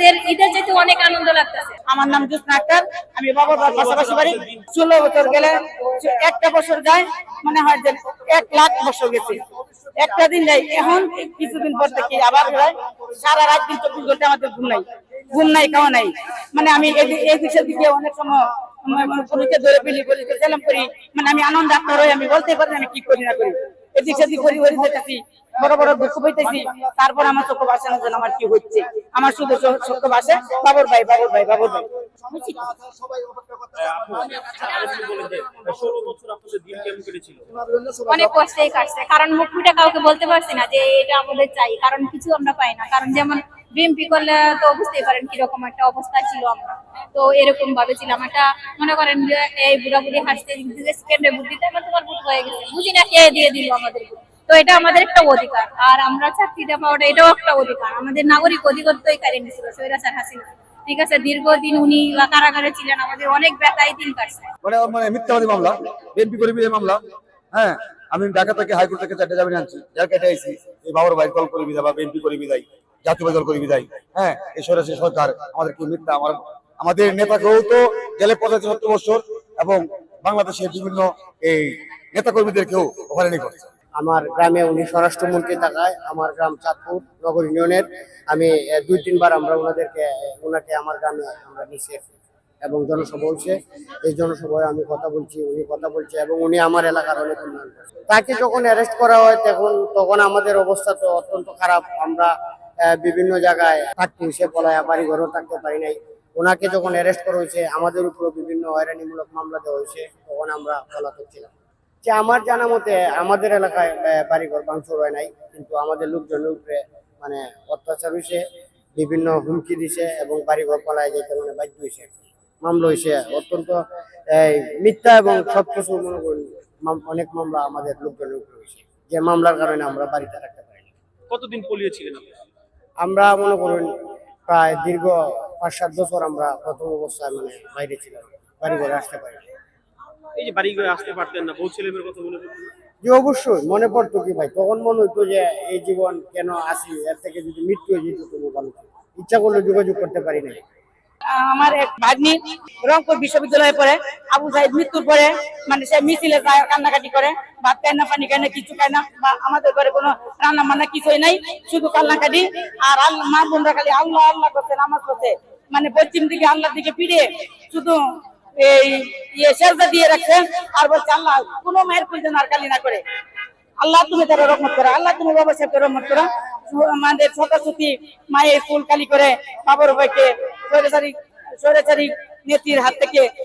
আমাদের ঈদের যেতে অনেক আনন্দ লাগতেছে। আমার নাম জুসনা আক্তার। আমি বাবার পাশাপাশি বাড়ি ষোলো বছর গেলে একটা বছর যায়, মনে হয় যে এক লাখ বছর গেছে। একটা দিন যাই এখন কিছুদিন পর থেকে আবার সারা রাত দিন চব্বিশ ঘণ্টা আমাদের ঘুম নাই। ঘুম নাই, খাওয়া নাই। মানে আমি এই দিকের দিকে অনেক সময় মানে মানে আমি আনন্দ আত্মার আমি বলতে পারি আমি কি করি না করি। এদিক সেদিক হরি হরি যেতেছি বড় বড় দুঃখ পাইতেছি। তারপর আমার চোখ বাসে না যেন আমার কি হচ্ছে। আমার শুধু চোখ- বাসে বাবর ভাই, বাবুর ভাই, বাবর ভাই। অনেক কারণ কাউকে বলতে পারছি না যে এটা আমাদের চাই, কারণ কিছু আমরা পাই না। কারণ যেমন বিএমপি করলে তো বুঝতেই পারেন কীরকম একটা অবস্থা ছিল আমরা। তো এরকম ভাবে ছিলাম একটা মনে করেন যে এই বুড়া বুড়ি হাসতে সেকেন্ডে বুদ্ধিতে এবার তোমার ভোট হয়ে গেছে। বুঝি না কে দিয়ে দিল আমাদের তো এটা আমাদের একটা অধিকার। আর আমরা চাকরিটা পাওয়াটা এটাও একটা অধিকার। আমাদের নাগরিক অধিকার তো কারে নিয়েছিল স্বৈরাচার হাসিনা। ঠিক আছে, দীর্ঘদিন উনি কারাগারে ছিলেন, আমাদের অনেক ব্যথায় দিন কাটছে। মানে মানে মিথ্যাবাদী মামলা বিএনপি মামলা। হ্যাঁ আমি ঢাকা থেকে হাইকোর্ট থেকে চারটে জামিন আনছি। যার কেটে এই বাবার ভাই কল করে বিদায় বা বিএনপি করে বিদায়। জাতীয় দল করে বিদায়। হ্যাঁ এই সরাসরি সরকার আমাদের কি মিথ্যা, আমার আমাদের নেতাকেও তো জেলে পঁচাশি সত্তর বছর এবং বাংলাদেশের বিভিন্ন এই নেতা কর্মীদেরকেও ওখানে করছে আমার গ্রামে উনি স্বরাষ্ট্রমন্ত্রী থাকায় আমার গ্রাম চাঁদপুর নগর ইউনিয়নের। আমি দুই, তিনবার আমরা ওনাদেরকে, ওনাকে আমার গ্রামে আমরা নিচে এবং জনসভা হচ্ছে। এই জনসভায় আমি কথা বলছি, উনি কথা বলছে এবং উনি আমার এলাকার অনেক উন্নয়ন তাকে যখন অ্যারেস্ট করা হয়, তখন তখন আমাদের অবস্থা তো অত্যন্ত খারাপ। আমরা বিভিন্ন জায়গায় থাকতে সে পলায় বাড়ি ঘরেও থাকতে পারি নাই। ওনাকে যখন অ্যারেস্ট করা হয়েছে আমাদের উপরে বিভিন্ন হয়রানিমূলক মামলা দেওয়া হয়েছে তখন আমরা পলাতক ছিলাম। যে আমার জানা মতে আমাদের এলাকায় বাড়িঘর ভাঙচুর হয় নাই কিন্তু আমাদের লোকজনের উপরে মানে অত্যাচার হয়েছে বিভিন্ন হুমকি দিছে এবং বাড়িঘর পালায় যেতে মানে বাধ্য হয়েছে। মামলা হয়েছে অত্যন্ত এই, মিথ্যা এবং সব কিছু মনে করি অনেক মামলা আমাদের লোকজনের উপরে হয়েছে। যে মামলার কারণে আমরা বাড়িতে থাকতে পারিনি। কতদিন পলিয়েছিলেন আপনি? আমরা মনে করুন প্রায় দীর্ঘ পাঁচ সাত বছর আমরা প্রথম অবস্থায় মানে বাইরে ছিলাম বাড়ি ঘরে আসতে পারি। এই যে বাড়ি ঘরে আসতে পারতেন না বউ ছেলে কথা মনে পড়তো যে অবশ্যই মনে পড়তো কি ভাই? তখন মনে যে এই জীবন কেন আসি? এর থেকে যদি মৃত্যু হয়ে যেত তবু ভালো ইচ্ছা করলে যোগাযোগ করতে পারি না আমার এক ভাগ্নি রংপুর বিশ্ববিদ্যালয়ে পড়ে, আবু সাহেব মৃত্যুর পরে মানে সে মিছিলে যায়, কান্নাকাটি করে, ভাত খায় পানি খায় না, কিছু খায় না, বা আমাদের ঘরে কোনো রান্না বান্না কিছুই নাই, শুধু কান্নাকাটি, আর আল্লাহ, মা বোনরা খালি আল্লাহ আল্লাহ করছে, নামাজ করছে মানে পশ্চিম দিকে, আল্লাহর দিকে ফিরে শুধু এই ইয়ে সেজদা দিয়ে রাখছে, আর বলছে, আল্লাহ, কোনো মায়ের প্রয়োজন আর কালি না করে, আল্লাহ তুমি তারা রহমত করো, আল্লাহ তুমি বাবা সাহেবকে রহমত করো আমাদের ছোটাছুটি মায়ের ফুল কালি করে, বাবার ভাইকে সরেচারি সরেচারি নেত্রীর হাত থেকে